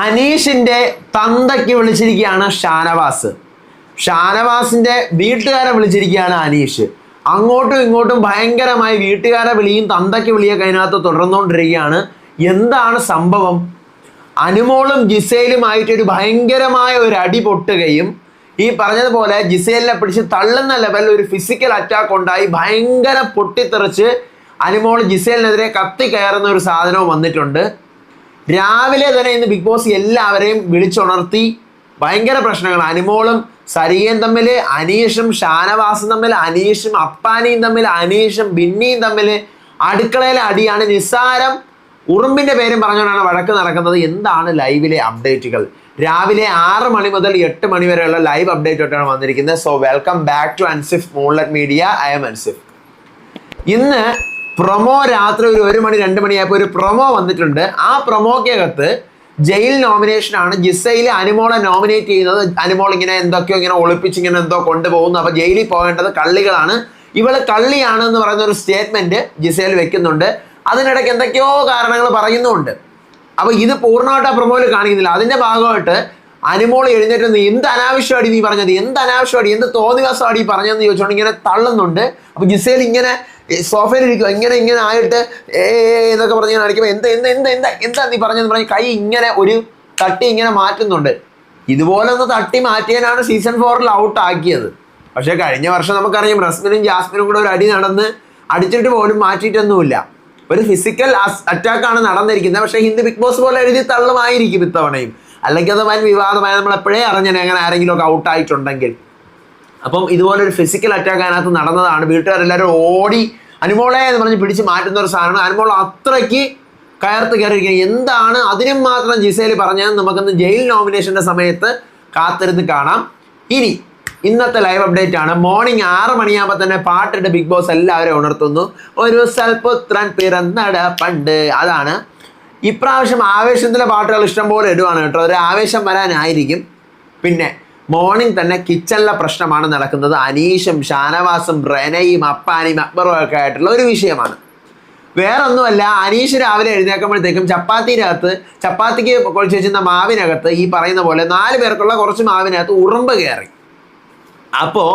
അനീഷിന്റെ തന്തയ്ക്ക് വിളിച്ചിരിക്കുകയാണ് ഷാനവാസ്. ഷാനവാസിന്റെ വീട്ടുകാരെ വിളിച്ചിരിക്കുകയാണ് അനീഷ്. അങ്ങോട്ടും ഇങ്ങോട്ടും ഭയങ്കരമായി വീട്ടുകാരെ വിളിയും തന്തയ്ക്ക് വിളിയൊക്കെ അതിനകത്ത് തുടർന്നുകൊണ്ടിരിക്കുകയാണ്. എന്താണ് സംഭവം? അനുമോളും ജിസേലുമായിട്ട് ഒരു ഭയങ്കരമായ ഒരു അടി പൊട്ടുകയും ഈ പറഞ്ഞതുപോലെ ജിസേലിനെ പിടിച്ച് തള്ളുന്ന ലെവലിൽ ഒരു ഫിസിക്കൽ അറ്റാക്ക് ഉണ്ടായി ഭയങ്കര പൊട്ടിത്തെറിച്ച് അനുമോൾ ജിസേലിനെതിരെ കത്തി കയറുന്ന ഒരു സാധനവും വന്നിട്ടുണ്ട്. രാവിലെ തന്നെ ഇന്ന് ബിഗ് ബോസ് എല്ലാവരെയും വിളിച്ചുണർത്തി ഭയങ്കര പ്രശ്നങ്ങൾ. അനുമോളും സരിയയും തമ്മിൽ അനീഷും ഷാനവാസും തമ്മിൽ അനീഷും അപ്പാനിയും തമ്മിൽ അനീഷും ബിന്നിയും തമ്മിൽ അടുക്കളയിലെ അടിയാണ് നിസ്സാരം. ഉറുമ്പിന്റെ പേരും പറഞ്ഞുകൊണ്ടാണ് വഴക്ക് നടക്കുന്നത്. എന്താണ് ലൈവിലെ അപ്ഡേറ്റുകൾ രാവിലെ ആറ് മണി മുതൽ എട്ട് മണി വരെയുള്ള ലൈവ് അപ്ഡേറ്റ് ആയിട്ടാണ് വന്നിരിക്കുന്നത്. So welcome back to Ansif moonlet media I M Ansif ഇന്ന് പ്രൊമോ രാത്രി ഒരു ഒരു മണി രണ്ട് മണിയായപ്പോൾ ഒരു പ്രൊമോ വന്നിട്ടുണ്ട്. ആ പ്രൊമോക്കകത്ത് ജയിൽ നോമിനേഷൻ ആണ്. ജിസയിൽ അനുമോളെ നോമിനേറ്റ് ചെയ്യുന്നത്. അനുമോൾ ഇങ്ങനെ എന്തൊക്കെയോ ഇങ്ങനെ ഒളിപ്പിച്ച് ഇങ്ങനെ എന്തോ കൊണ്ടുപോകുന്നു. അപ്പൊ ജയിലിൽ പോകേണ്ടത് കള്ളികളാണ്. ഇവൾ കള്ളിയാണ് എന്ന് പറയുന്ന ഒരു സ്റ്റേറ്റ്മെന്റ് ജിസയിൽ വെക്കുന്നുണ്ട്. അതിനിടയ്ക്ക് എന്തൊക്കെയോ കാരണങ്ങൾ പറയുന്നുണ്ട് അപ്പൊ ഇത് പൂർണമായിട്ട് ആ പ്രൊമോയിൽ കാണിക്കുന്നില്ല. അതിന്റെ ഭാഗമായിട്ട് അനുമോൾ എഴുന്നേറ്റ് നീ എന്ത് അനാവശ്യമാടി നീ പറഞ്ഞത്? എന്ത് അനാവശ്യമാടി? എന്ത് തോന്നിവാസമാടി പറഞ്ഞതെന്ന് ചോദിച്ചോണ്ട് ഇങ്ങനെ തള്ളുന്നുണ്ട്. അപ്പൊ ജിസയിൽ ഇങ്ങനെ സോഫയിൽ ഇരിക്കുക ഇങ്ങനെ ഇങ്ങനെ ആയിട്ട് ഏ എന്നൊക്കെ പറഞ്ഞ് ഞാൻ അടിക്കുമ്പോൾ എന്താ എന്താ എന്താ എന്താ എന്താ നീ പറഞ്ഞെന്ന് പറഞ്ഞ് കൈ ഇങ്ങനെ ഒരു തട്ടി ഇങ്ങനെ മാറ്റുന്നുണ്ട്. ഇതുപോലെ ഒന്ന് തട്ടി മാറ്റിയാലാണ് സീസൺ ഫോറിൽ ഔട്ട് ആക്കിയത്. പക്ഷേ കഴിഞ്ഞ വർഷം നമുക്കറിയാം റസ്മിനും ജാസ്മിനും കൂടെ ഒരു അടി നടന്ന് അടിച്ചിട്ട് പോലും മാറ്റിയിട്ടൊന്നുമില്ല. ഒരു ഫിസിക്കൽ അറ്റാക്കാണ് നടന്നിരിക്കുന്നത്. പക്ഷേ ഹിന്ദി ബിഗ് ബോസ് പോലെ എഴുതി തള്ളുമായിരിക്കും ഇത്തവണയും. അല്ലെങ്കിൽ അത് വൻ വിവാദമായി നമ്മൾ എപ്പോഴേ അറിഞ്ഞാൽ അങ്ങനെ ആരെങ്കിലും ഒക്കെ ഔട്ട് ആയിട്ടുണ്ടെങ്കിൽ. അപ്പം ഇതുപോലെ ഒരു ഫിസിക്കൽ അറ്റാക്ക് അതിനകത്ത് നടന്നതാണ്. വീട്ടുകാരെല്ലാവരും ഓടി അനുമോളെ എന്ന് പറഞ്ഞ് പിടിച്ച് മാറ്റുന്ന ഒരു സാധനമാണ്. അനുമോൾ അത്രയ്ക്ക് കയർത്ത് കയറിയിരിക്കുക എന്താണ് അതിനും മാത്രം ജിസേൽ പറഞ്ഞത് നമുക്കിന്ന് ജയിൽ നോമിനേഷന്റെ സമയത്ത് കാത്തിരുന്ന് കാണാം. ഇനി ഇന്നത്തെ ലൈവ് അപ്ഡേറ്റ് ആണ്. മോർണിംഗ് ആറ് മണിയാകുമ്പോൾ തന്നെ പാട്ടിട്ട് ബിഗ് ബോസ് എല്ലാവരും ഉണർത്തുന്നു. ഒരു സൽപുത്രൻ പിറന്നട പണ്ട്. അതാണ്. ഇപ്രാവശ്യം ആവേശത്തിലെ പാട്ടുകൾ ഇഷ്ടംപോലെ ഇടുവാണ് കേട്ടോ. ഒരു ആവേശം വരാനായിരിക്കും. പിന്നെ മോർണിംഗ് തന്നെ കിച്ചണിലെ പ്രശ്നമാണ് നടക്കുന്നത്. അനീഷും ഷാനവാസും റെനയും അപ്പാനിയും അക്ബറും ഒക്കെ ആയിട്ടുള്ള ഒരു വിഷയമാണ്. വേറൊന്നുമല്ല അനീഷ് രാവിലെ എഴുന്നേക്കുമ്പോഴത്തേക്കും ചപ്പാത്തിനകത്ത് ചപ്പാത്തിക്ക് കുഴിച്ച് വെച്ചിരുന്ന മാവിനകത്ത് ഈ പറയുന്ന പോലെ നാല് പേർക്കുള്ള കുറച്ച് മാവിനകത്ത് ഉറുമ്പ് കയറി. അപ്പോൾ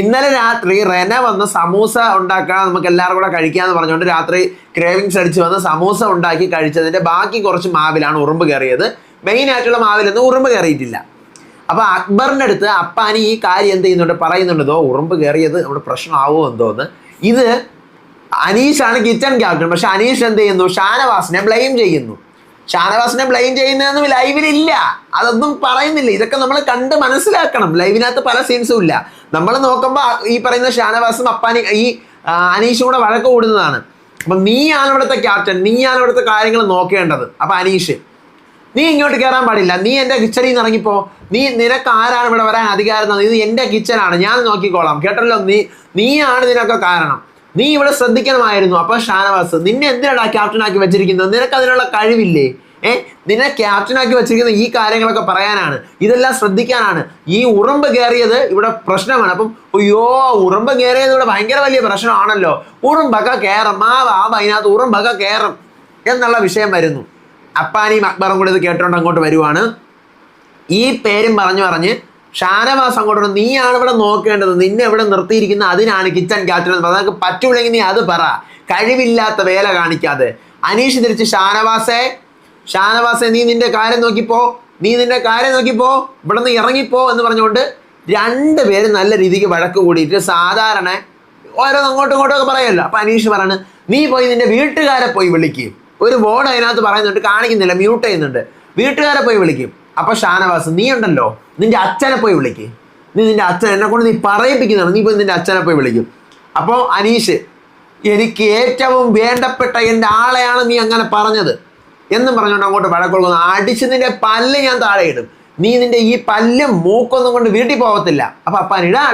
ഇന്നലെ രാത്രി റെന വന്ന് സമൂസ ഉണ്ടാക്കാൻ നമുക്ക് എല്ലാവരും കൂടെ കഴിക്കാമെന്ന് പറഞ്ഞുകൊണ്ട് രാത്രി ക്രേവിങ്സ് അടിച്ച് വന്ന് സമൂസ ഉണ്ടാക്കി കഴിച്ചതിന്റെ ബാക്കി കുറച്ച് മാവിലാണ് ഉറുമ്പ് കയറിയത്. മെയിൻ ആയിട്ടുള്ള മാവിലൊന്നും ഉറുമ്പ് കയറിയിട്ടില്ല. അപ്പൊ അക്ബറിന്റെ അടുത്ത് അപ്പാനി ഈ കാര്യം എന്ത് ചെയ്യുന്നുണ്ട്? പറയുന്നുണ്ടോ. ഉറുമ്പ് കയറിയത് നമ്മുടെ പ്രശ്നമാവോ എന്തോന്ന് ഇത് അനീഷാണ് കിച്ചൺ ക്യാപ്റ്റൻ പക്ഷെ അനീഷ് എന്ത് ചെയ്യുന്നു? ഷാനവാസിനെ ബ്ലെയിം ചെയ്യുന്നു. ഷാനവാസിനെ ബ്ലെയിം ചെയ്യുന്നതൊന്നും ലൈവിലില്ല അതൊന്നും പറയുന്നില്ല. ഇതൊക്കെ നമ്മൾ കണ്ട് മനസ്സിലാക്കണം. ലൈവിനകത്ത് പല സീൻസും ഇല്ല. നമ്മൾ നോക്കുമ്പോൾ ഈ പറയുന്ന ഷാനവാസും അപ്പാനി ഈ അനീഷും കൂടെ വഴക്ക് കൂടുന്നതാണ്. അപ്പൊ നീയാണ് ഇവിടുത്തെ ക്യാപ്റ്റൻ നീയാണ് ഇവിടുത്തെ കാര്യങ്ങൾ നോക്കേണ്ടത്. അപ്പൊ അനീഷ് നീ ഇങ്ങോട്ട് കയറാൻ പാടില്ല. നീ എന്റെ കിച്ചണിൽ നിന്ന് ഇറങ്ങിപ്പോ. നീ നിനക്ക് ആരാണ് ഇവിടെ വരാൻ അധികാരം തന്നത്? ഇത് എന്റെ കിച്ചനാണ് ഞാൻ നോക്കിക്കോളാം. കേട്ടല്ലോ? നീ നീയാണ് ഇതിനൊക്കെ കാരണം. നീ ഇവിടെ ശ്രദ്ധിക്കണമായിരുന്നു. അപ്പൊ ഷാനവാസ് നിന്നെ എന്തിനാടാ ക്യാപ്റ്റനാക്കി വെച്ചിരിക്കുന്നത്? നിനക്ക് അതിനുള്ള കഴിവില്ലേ? ഏ? നിന്നെ ക്യാപ്റ്റനാക്കി വെച്ചിരിക്കുന്ന ഈ കാര്യങ്ങളൊക്കെ പറയാനാണ്. ഇതെല്ലാം ശ്രദ്ധിക്കാനാണ്. ഈ ഉറുമ്പ് കയറിയത് ഇവിടെ പ്രശ്നമാണ്. അപ്പം അയ്യോ ഉറുമ്പ് കയറിയത് ഇവിടെ ഭയങ്കര വലിയ പ്രശ്നമാണല്ലോ. ഉറുമ്പൊക്കെ കയറും വാവ അതിനകത്ത് ഉറുമ്പൊക്കെ കയറും എന്നുള്ള വിഷയം വരുന്നു. അപ്പാനിയും അക്ബറും കൂടി ഇത് കേട്ടോണ്ട് അങ്ങോട്ട് വരുവാണ്. ഈ പേരും പറഞ്ഞു പറഞ്ഞ് ഷാനവാസ് അങ്ങോട്ട് നീയാണ് ഇവിടെ നോക്കേണ്ടത്. നിന്നെ ഇവിടെ നിർത്തിയിരിക്കുന്ന അതിനാണ് കിച്ചൺ ക്യാപ്റ്റൻ എന്ന് പറഞ്ഞത്. നിനക്ക് നീ അത് പറ. കഴിവില്ലാത്ത വേല കാണിക്കാതെ. അനീഷ് തിരിച്ച് ഷാനവാസേ ഷാനവാസെ നീ നിന്റെ കാര്യം നോക്കിപ്പോ. നീ നിന്റെ കാര്യം നോക്കിപ്പോ. ഇവിടെ നിന്ന് ഇറങ്ങിപ്പോ എന്ന് പറഞ്ഞുകൊണ്ട് രണ്ട് പേരും നല്ല രീതിക്ക് വഴക്ക് കൂടിയിട്ട് സാധാരണ ഓരോന്ന് അങ്ങോട്ടും ഇങ്ങോട്ടും ഒക്കെ പറയല്ലോ. അപ്പൊ അനീഷ് പറയാണ് നീ പോയി നിന്റെ വീട്ടുകാരെ പോയി വിളിക്കും. ഒരു വേർഡ് അതിനകത്ത് പറയുന്നുണ്ട് കാണിക്കുന്നില്ല മ്യൂട്ട് ചെയ്യുന്നുണ്ട്. വീട്ടുകാരെ പോയി വിളിക്കും. അപ്പൊ ഷാനവാസ് നീ ഉണ്ടല്ലോ നിന്റെ അച്ഛനെ പോയി വിളിക്കും. നീ നിന്റെ അച്ഛൻ എന്നെ കൊണ്ട് നീ പറയിപ്പിക്കുന്നതാണ് നീ പോയി നിന്റെ അച്ഛനെ പോയി വിളിക്കും. അപ്പോൾ അനീഷ് എനിക്ക് ഏറ്റവും വേണ്ടപ്പെട്ട എന്റെ ആളെയാണ് നീ അങ്ങനെ പറഞ്ഞത്. എന്നും പറഞ്ഞുകൊണ്ട് അങ്ങോട്ട് വഴക്കൊള്ളുന്നു അടിച്ച് നിന്റെ പല്ല് ഞാൻ താഴെ ഇടും. നീ നിന്റെ ഈ പല്ലും മൂക്കൊന്നും കൊണ്ട് വീട്ടിൽ പോകത്തില്ല അപ്പൊ അപ്പാൻ ഇടാ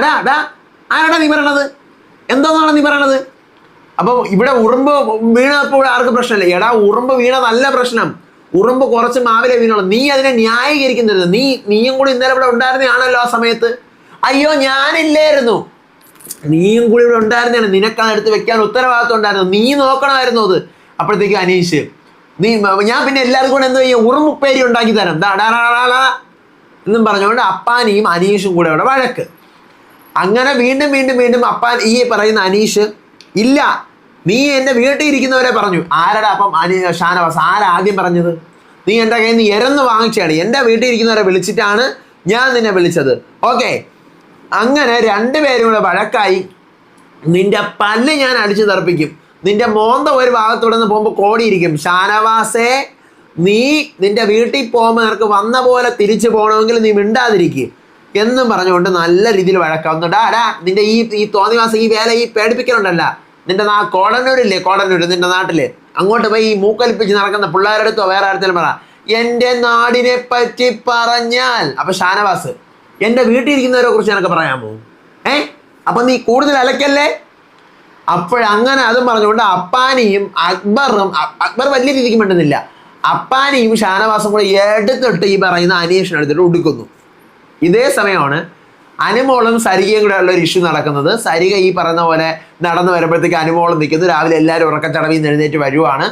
ആരാടാ നീ പറയണത്? എന്തോന്നാണ് നീ പറയണത്? അപ്പോൾ ഇവിടെ ഉറുമ്പ് വീണപ്പോൾ ആർക്കും പ്രശ്നമില്ല. എടാ ഉറുമ്പ് വീണതല്ല പ്രശ്നം. ഉറുമ്പ് കുറച്ച് മാവിലെ വീണുള്ളൂ. നീ അതിനെ ന്യായീകരിക്കുന്നില്ല നീ നീയും കൂടി ഇന്നലെ ഇവിടെ ഉണ്ടായിരുന്നതാണല്ലോ ആ സമയത്ത്. അയ്യോ ഞാനില്ലായിരുന്നു. നീയും കൂടി ഇവിടെ ഉണ്ടായിരുന്നേ നിനക്ക് അത് എടുത്ത് വെക്കാൻ ഉത്തരവാദിത്വം ഉണ്ടായിരുന്നു നീ നോക്കണമായിരുന്നു അത്. അപ്പോഴത്തേക്ക് അനീഷ് നീ ഞാൻ പിന്നെ എല്ലാവർക്കും കൂടെ എന്ത് ചെയ്യും? ഉറുമ്പുപ്പേരി ഉണ്ടാക്കി തരാം. എന്നും പറഞ്ഞുകൊണ്ട് അപ്പാനിയും അനീഷും കൂടെ അവിടെ വഴക്ക്. അങ്ങനെ വീണ്ടും വീണ്ടും വീണ്ടും അപ്പാൻ ഈ പറയുന്ന അനീഷ് ഇല്ല. നീ എന്റെ വീട്ടിൽ ഇരിക്കുന്നവരെ പറഞ്ഞു. ആരടാ അപ്പം അനി ഷാനവാസ്? ആരാ ആദ്യം പറഞ്ഞത്? നീ എന്റെ കയ്യിൽ നിന്ന് എരന്ന് വാങ്ങിച്ചാണ് എന്റെ വീട്ടിൽ ഇരിക്കുന്നവരെ വിളിച്ചിട്ടാണ് ഞാൻ നിന്നെ വിളിച്ചത്. ഓക്കെ. അങ്ങനെ രണ്ടുപേരും കൂടെ വഴക്കായി നിന്റെ പല്ല് ഞാൻ അടിച്ചു തെറപ്പിക്കും. നിന്റെ മോന്ത ഒരു ഭാഗത്തൂടെ നിന്ന് പോകുമ്പോൾ കോടിയിരിക്കും. ഷാനവാസേ നീ നിന്റെ വീട്ടിൽ പോകുമ്പോൾ നിനക്ക് വന്ന പോലെ തിരിച്ചു പോകണമെങ്കിൽ നീ മിണ്ടാതിരിക്കുക എന്നും പറഞ്ഞുകൊണ്ട് നല്ല രീതിയിൽ വഴക്കാവുന്നു ഡാ ഡാ നിന്റെ ഈ ഈ തോന്നിവാസം ഈ വേല ഈ പേടിപ്പിക്കലുണ്ടല്ല. നിന്റെ നാ കോടന്നൂരില്ലേ കോടന്നൂര് നിന്റെ നാട്ടിൽ. അങ്ങോട്ട് പോയി ഈ മൂക്കൊലിപ്പിച്ച് നടക്കുന്ന പിള്ളേരുടെ വേറെ ആരത്തിലും പറ. എന്റെ നാടിനെ പറ്റി പറഞ്ഞാൽ അപ്പൊ ഷാനവാസ് എന്റെ വീട്ടിൽ ഇരിക്കുന്നവരെ കുറിച്ച് എനിക്ക് പറയാമോ ഏ? അപ്പൊ നീ കൂടുതൽ അലക്കല്ലേ? അപ്പോഴങ്ങനെ അതും പറഞ്ഞുകൊണ്ട് അപ്പാനിയും അക്ബറും അക്ബർ വലിയ രീതിക്ക് മിണ്ടുന്നില്ല. അപ്പാനിയും ഷാനവാസും കൂടെ എടുത്തിട്ട് ഈ പറയുന്ന അനീഷിനെടുത്തിട്ട് ഉടുക്കുന്നു. ഇതേ സമയമാണ് അനുമോളും സരികയും കൂടെ ഉള്ള ഒരു ഇഷ്യൂ നടക്കുന്നത്. സരിക ഈ പറയുന്ന പോലെ നടന്നു വരുമ്പോഴത്തേക്ക് അനുമോളം നിൽക്കുന്നു. രാവിലെ എല്ലാവരും ഉറക്കച്ചടവിൽ നിന്ന് എഴുന്നേറ്റ് വരുവാണ്.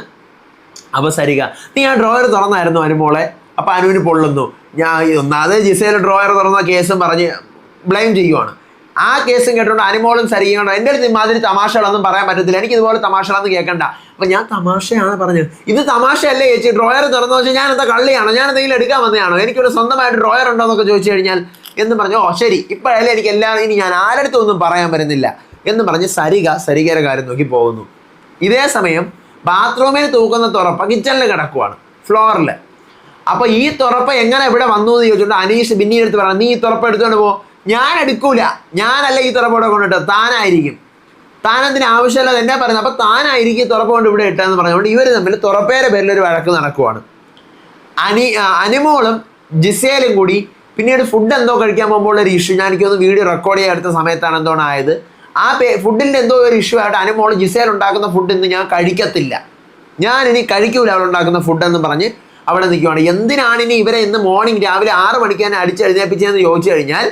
അപ്പോൾ സരിക നീ ആ ഡ്രോയർ തുറന്നായിരുന്നു അനുമോളെ? അപ്പോൾ അനുവിന് പൊള്ളുന്നു. ഞാൻ ഒന്നാമത് ജിസയിൽ ഡ്രോയർ തുറന്ന കേസും പറഞ്ഞ് ബ്ലെയിം ചെയ്യുവാണ്. ആ കേസും കേട്ടോണ്ട് അനുമോളും സരികയും കൊണ്ട്. എന്റെ അടുത്ത് ഇമാതിരി തമാശകളൊന്നും പറയാൻ പറ്റത്തില്ല. എനിക്ക് ഇതുപോലെ തമാശകളൊന്നും കേൾക്കണ്ട. അപ്പൊ ഞാൻ തമാശയാണ് പറഞ്ഞത്. ഇത് തമാശയല്ലേ ചേച്ചി? ഡ്രോയർ തുറന്നു വെച്ചാൽ ഞാൻ എന്താ കള്ളിയാണോ? ഞാൻ എന്തെങ്കിലും എടുക്കാൻ വന്നതാണോ? എനിക്കൊരു സ്വന്തമായിട്ട് ഡ്രോയർ ഉണ്ടോ എന്നൊക്കെ ചോദിച്ചു കഴിഞ്ഞാൽ എന്ന് പറഞ്ഞു ഓ ശരി. ഇപ്പോഴല്ലേ എനിക്ക് എല്ലാം ഇനി ഞാൻ ആരടുത്തും ഒന്നും പറയാൻ വരുന്നില്ല എന്ന് പറഞ്ഞ് സരിക സരികയുടെ കാര്യം നോക്കി പോകുന്നു. ഇതേ സമയം ബാത്റൂമിൽ തൂക്കുന്ന തുറപ്പ കിച്ചണിൽ കിടക്കുവാണ് ഫ്ലോറിൽ അപ്പൊ ഈ തുറപ്പ എങ്ങനെ ഇവിടെ വന്നു എന്ന് ചോദിച്ചുകൊണ്ട് അനീഷ്. പിന്നീട് എടുത്ത് പറഞ്ഞു നീ ഈ തുറപ്പ എടുത്തുകൊണ്ട് പോ. ഞാൻ എടുക്കൂല. ഞാനല്ല ഈ തുറപ്പോടെ കൊണ്ടിട്ട് താനായിരിക്കും. താനെന്തിന് ആവശ്യമില്ലാതെ എന്നാ പറയുന്നത് അപ്പൊ താനായിരിക്കും തുറപ്പ് കൊണ്ട് ഇവിടെ ഇട്ടാന്ന് പറഞ്ഞുകൊണ്ട് ഇവർ തമ്മിൽ തുറപ്പേരെ പേരിൽ ഒരു വഴക്ക് നടക്കുവാണ്. അനി അനിമോളും ജിസേലും കൂടി പിന്നീട് ഫുഡ് എന്തോ കഴിക്കാൻ പോകുമ്പോൾ ഒരു ഇഷ്യൂ ഞാൻ എനിക്കൊന്ന് വീഡിയോ റെക്കോർഡ് ചെയ്യാൻ എടുത്ത സമയത്താണ് എന്തോണം ആയത് ആ പേ ഫുഡിന്റെ എന്തോ ഒരു ഇഷ്യൂ ആയിട്ട് അനുമോൾ ജിസേൽ ഉണ്ടാക്കുന്ന ഫുഡ് ഇന്ന് ഞാൻ കഴിക്കത്തില്ല. ഞാൻ ഇനി കഴിക്കൂല അവൾ ഉണ്ടാക്കുന്ന ഫുഡ് എന്ന് പറഞ്ഞ് അവിടെ നിൽക്കുവാണ്. എന്തിനാണ് ഇനി ഇവരെ ഇന്ന് മോർണിംഗ് രാവിലെ ആറ് മണിക്ക് തന്നെ അടിച്ചെഴുന്നേപ്പിച്ചതെന്ന് ചോദിച്ചു കഴിഞ്ഞാൽ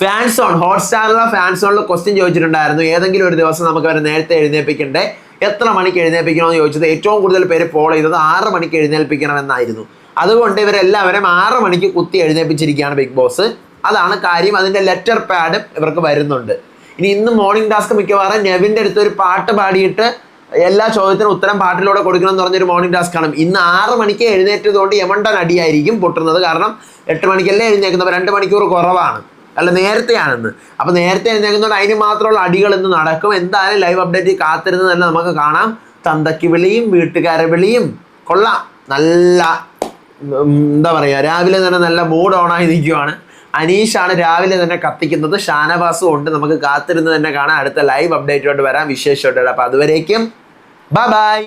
ഫാൻസ് ഓൺ ഹോട്ട്സ്റ്റാറിലെ ഫാൻസ് ഓണിൽ ക്വസ്റ്റ്യൻ ചോദിച്ചിട്ടുണ്ടായിരുന്നു. ഏതെങ്കിലും ഒരു ദിവസം നമുക്ക് അവരെ നേരത്തെ എഴുന്നേൽപ്പിക്കണ്ടേ? എത്ര മണിക്ക് എഴുന്നേൽപ്പിക്കണമെന്ന് ചോദിച്ചത് ഏറ്റവും കൂടുതൽ പേര് ഫോളോ ചെയ്തത് ആറ് മണിക്ക് എഴുന്നേൽപ്പിക്കണമെന്നായിരുന്നു. അതുകൊണ്ട് ഇവരെല്ലാവരും ആറ് മണിക്ക് കുത്തി എഴുന്നേൽപ്പിച്ചിരിക്കുകയാണ് ബിഗ് ബോസ് അതാണ് കാര്യം. അതിന്റെ ലെറ്റർ പാഡും ഇവർക്ക് വരുന്നുണ്ട്. ഇനി ഇന്ന് മോർണിംഗ് ടാസ്ക് മിക്കവാറും നെവിന്റെ അടുത്ത് ഒരു പാട്ട് പാടിയിട്ട് എല്ലാ ചോദ്യത്തിനും ഉത്തരം പാട്ടിലൂടെ കൊടുക്കണം എന്ന് പറഞ്ഞൊരു മോർണിംഗ് ടാസ്ക് ആണ്. ഇന്ന് ആറ് മണിക്ക് എഴുന്നേറ്റതുകൊണ്ട് യമണ്ടൻ അടിയായിരിക്കും പൊട്ടുന്നത്. കാരണം എട്ട് മണിക്കല്ലേ എഴുന്നേക്കുന്നത് രണ്ട് മണിക്കൂർ കുറവാണ്. അല്ല നേരത്തെയാണെന്ന്. അപ്പൊ നേരത്തെ എഴുന്നേക്കുന്നതുകൊണ്ട് അതിന് മാത്രമുള്ള അടികൾ ഇന്ന് നടക്കും. എന്തായാലും ലൈവ് അപ്ഡേറ്റ് കാത്തിരുന്ന് തന്നെ നമുക്ക് കാണാം. തന്തയ്ക്ക് വിളിയും വീട്ടുകാരെ വിളിയും. കൊള്ളാം. നല്ല എന്താ പറയുക രാവിലെ തന്നെ നല്ല മൂഡ് ഓണായി നിൽക്കുവാണ്. അനീഷാണ് രാവിലെ തന്നെ കത്തിക്കുന്നത്. ഷാനവാസും ഉണ്ട്. നമുക്ക് കാത്തിരുന്ന് തന്നെ കാണാം. അടുത്ത ലൈവ് അപ്ഡേറ്റോട്ട് വരാം. വിശേഷമായിട്ട് അപ്പോൾ അതുവരേക്കും ബൈ ബൈ